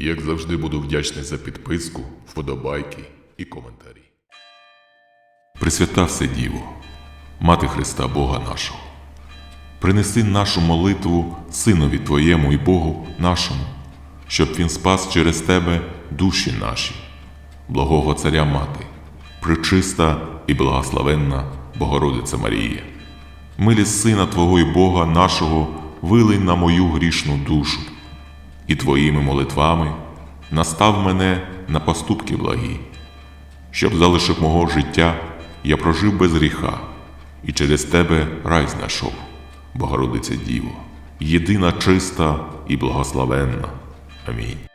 Як завжди буду вдячний за підписку, вподобайки і коментарі. Пресвята все Діво, Мати Христа Бога нашого, принеси нашу молитву Синові Твоєму і Богу нашому, щоб Він спас через Тебе душі наші, благого Царя Мати, пречиста і благословенна Богородиця Марія. Милість Сина Твого і Бога нашого вилий на мою грішну душу, і Твоїми молитвами настав мене на поступки благі, щоб залишок мого життя я прожив без гріха, і через Тебе рай знайшов, Богородице Діво, єдина чиста і благословенна. Амінь.